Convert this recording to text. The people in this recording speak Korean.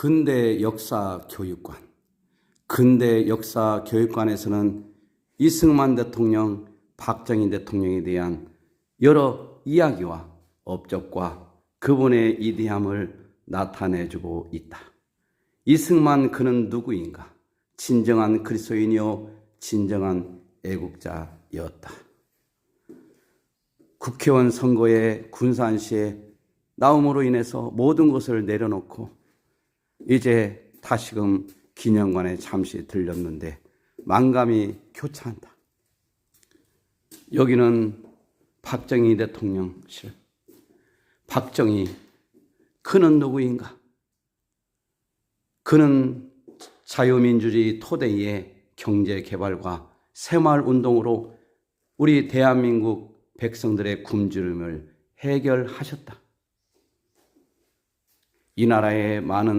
근대 역사 교육관. 근대 역사 교육관에서는 이승만 대통령, 박정희 대통령에 대한 여러 이야기와 업적과 그분의 이대함을 나타내주고 있다. 이승만 그는 누구인가? 진정한 그리스도인이요, 진정한 애국자였다. 국회의원 선거에 군산시에 나옴으로 인해서 모든 것을 내려놓고 이제 다시금 기념관에 잠시 들렸는데 만감이 교차한다. 여기는 박정희 대통령실. 박정희, 그는 누구인가? 그는 자유민주주의 토대의 경제 개발과 새마을 운동으로 우리 대한민국 백성들의 굶주림을 해결하셨다. 이 나라의 많은